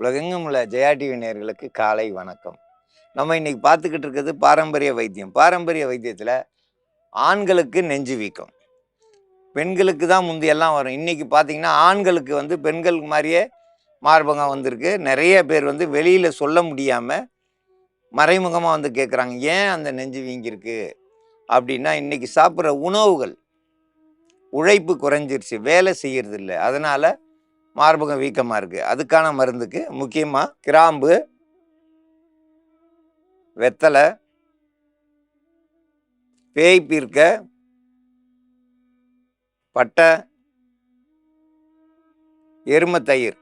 உலகெங்கும் உள்ள ஜெயா டிவி காலை வணக்கம். நம்ம இன்னைக்கு பார்த்துக்கிட்டு இருக்கிறது பாரம்பரிய வைத்தியம். பாரம்பரிய வைத்தியத்தில் ஆண்களுக்கு நெஞ்சு வீக்கம். பெண்களுக்கு தான் முந்தையெல்லாம் வரும். இன்னைக்கு பார்த்தீங்கன்னா ஆண்களுக்கு வந்து பெண்கள் மாதிரியே மார்பகம் வந்திருக்கு. நிறைய பேர் வந்து வெளியில் சொல்ல முடியாமல் மறைமுகமாக வந்து கேட்குறாங்க ஏன் அந்த நெஞ்சு வீங்கிருக்கு அப்படின்னா இன்றைக்கி சாப்பிட்ற உணவுகள் உழைப்பு குறைஞ்சிருச்சு. வேலை செய்கிறது இல்லை அதனால் மார்பகம் வீக்கமாக இருக்குது அதுக்கான மருந்துக்கு முக்கியமாக கிராம்பு வெத்தலை பேய் பீர்க்க பட்டை எருமை தயிர்.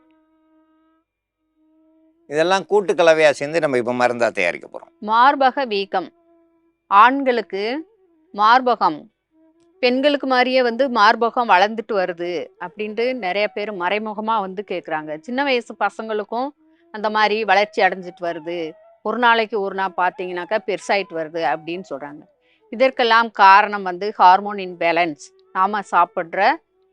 இதெல்லாம் கூட்டு கலவையாக சேர்ந்து நம்ம இப்போ மருந்தாக தயாரிக்க போகிறோம் மார்பக வீக்கம். ஆண்களுக்கு மார்பகம் பெண்களுக்கு மாதிரியே வந்து மார்பகம் வளர்ந்துட்டு வருது அப்படின்ட்டு நிறைய பேர் மறைமுகமாக வந்து கேட்குறாங்க சின்ன வயசு பசங்களுக்கும் அந்த மாதிரி வளர்ச்சி அடைஞ்சிட்டு வருது. ஒரு நாளைக்கு ஒரு நாள் பார்த்தீங்கன்னாக்கா பெருசாயிட்டு வருது அப்படின்னு சொல்கிறாங்க இதற்கெல்லாம் காரணம் வந்து ஹார்மோன் இன்பேலன்ஸ் நாம் சாப்பிட்ற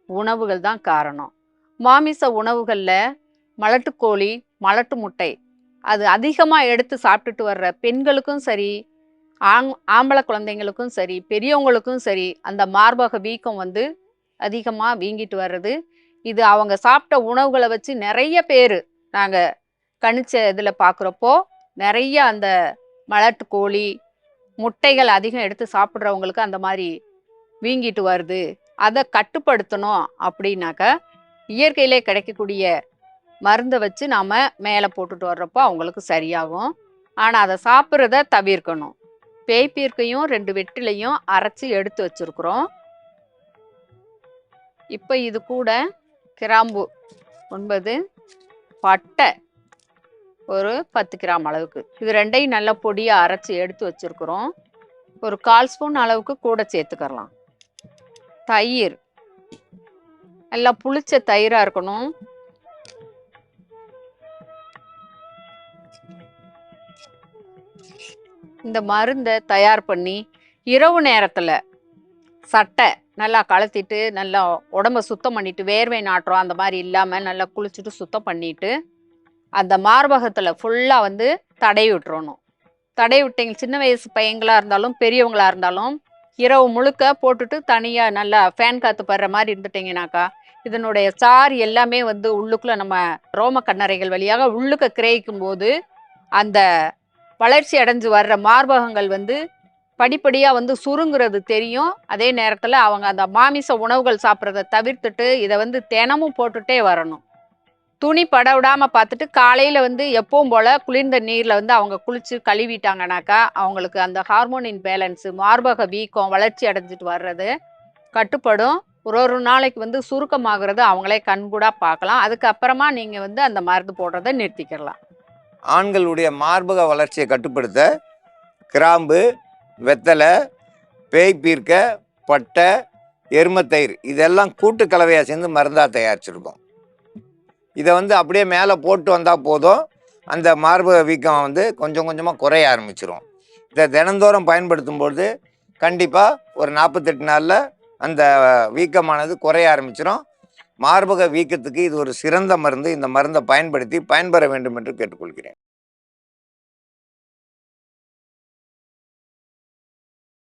உணவுகள் தான் காரணம். மாமிச உணவுகளில் மலட்டுக்கோழி மலட்டு முட்டை அது அதிகமாக எடுத்து சாப்பிட்டுட்டு வர்ற பெண்களுக்கும் சரி ஆங் ஆம்பளை குழந்தைங்களுக்கும் சரி பெரியவங்களுக்கும் சரி அந்த மார்பக வீக்கம் வந்து அதிகமாக வீங்கிட்டு வர்றது. இது அவங்க சாப்பிட்ட உணவுகளை வச்சு நிறைய பேர் நாங்கள் கணிச்ச இதில் பார்க்குறப்போ நிறைய அந்த மலட்டு கோழி முட்டைகள் அதிகம் எடுத்து சாப்பிட்றவங்களுக்கு அந்த மாதிரி வீங்கிட்டு வருது. அதை கட்டுப்படுத்தணும் அப்படின்னாக்க இயற்கையிலே கிடைக்கக்கூடிய மருந்தை வச்சு நாம் மேலே போட்டுட்டு வர்றப்போ அவங்களுக்கு சரியாகும். ஆனால் அதை சாப்பிட்றத தவிர்க்கணும். பேய்ப்பீர்க்கையும் ரெண்டு வெற்றிலையும் அரைச்சி எடுத்து வச்சுருக்குறோம். இப்போ இது கூட கிராம்பு ஒன்பது பட்டை ஒரு பத்து கிராம் அளவுக்கு. இது ரெண்டையும் நல்லா பொடியாக அரைச்சி எடுத்து வச்சுருக்குறோம். ஒரு கால் ஸ்பூன் அளவுக்கு கூட சேர்த்துக்கலாம். தயிர். நல்லா புளிச்ச தயிராக இருக்கணும். இந்த மருந்தை தயார் பண்ணி இரவு நேரத்தில் சட்டை நல்லா கலத்திட்டு நல்லா உடம்ப சுத்தம் பண்ணிட்டு வேர்வை நாட்டுறோம் அந்த மாதிரி இல்லாமல் நல்லா குளிச்சுட்டு சுத்தம் பண்ணிட்டு அந்த மார்பகத்தில் ஃபுல்லாக வந்து தடை விட்டுறணும். தடை விட்டீங்க சின்ன வயசு பையங்களாக இருந்தாலும் பெரியவங்களாக இருந்தாலும் இரவு முழுக்க போட்டுட்டு தனியாக நல்லா ஃபேன் காற்று படுற மாதிரி இருந்துட்டீங்கனாக்கா இதனுடைய சார் எல்லாமே வந்து உள்ளுக்குள்ளே நம்ம ரோம கண்ணறைகள் வழியாக உள்ளுக்க கிரகிக்கும் போது அந்த வளர்ச்சி அடைஞ்சு வர்ற மார்பகங்கள் வந்து படிப்படியாக வந்து சுருங்கிறது தெரியும். அதே நேரத்தில் அவங்க அந்த மாமிச உணவுகள் சாப்பிட்றத தவிர்த்துட்டு இதை வந்து தினமும் போட்டுட்டே வரணும். துணி பட விடாமல் பார்த்துட்டு காலையில் வந்து எப்பவும் போல் குளிர்ந்த நீரில் வந்து அவங்க குளித்து கழுவிட்டாங்கனாக்கா அவங்களுக்கு அந்த ஹார்மோனின் பேலன்ஸு மார்பக வீக்கம் வளர்ச்சி அடைஞ்சிட்டு வர்றது கட்டுப்படும். ஒரு ஒரு நாளைக்கு வந்து சுருக்கமாகிறது அவங்களே கண்கூடாக பார்க்கலாம். அதுக்கப்புறமா நீங்கள் வந்து அந்த மருந்து போடுறதை நிறுத்திக்கிடலாம் ஆண்களுடைய மார்பக வளர்ச்சியை கட்டுப்படுத்த கிராம்பு வெத்தலை பேய் பீர்க்க பட்டை எருமத்தயிர் இதெல்லாம் கூட்டு கலவையாக சேர்ந்து மருந்தாக தயாரிச்சிருக்கோம். இதை வந்து அப்படியே மேலே போட்டு வந்தால் போதும். அந்த மார்பக வீக்கம் வந்து கொஞ்சம் கொஞ்சமாக குறைய ஆரம்பிச்சிரும். இதை தினந்தோறும் பயன்படுத்தும் பொழுது கண்டிப்பாக ஒரு நாற்பத்தெட்டு நாளில் அந்த வீக்கமானது குறைய ஆரம்பிச்சிடும் மார்பக வீக்கத்துக்கு இது ஒரு சிறந்த மருந்து. இந்த மருந்தை பயன்படுத்தி பயன்பெற வேண்டும் என்று கேட்டுக்கொள்கிறேன்.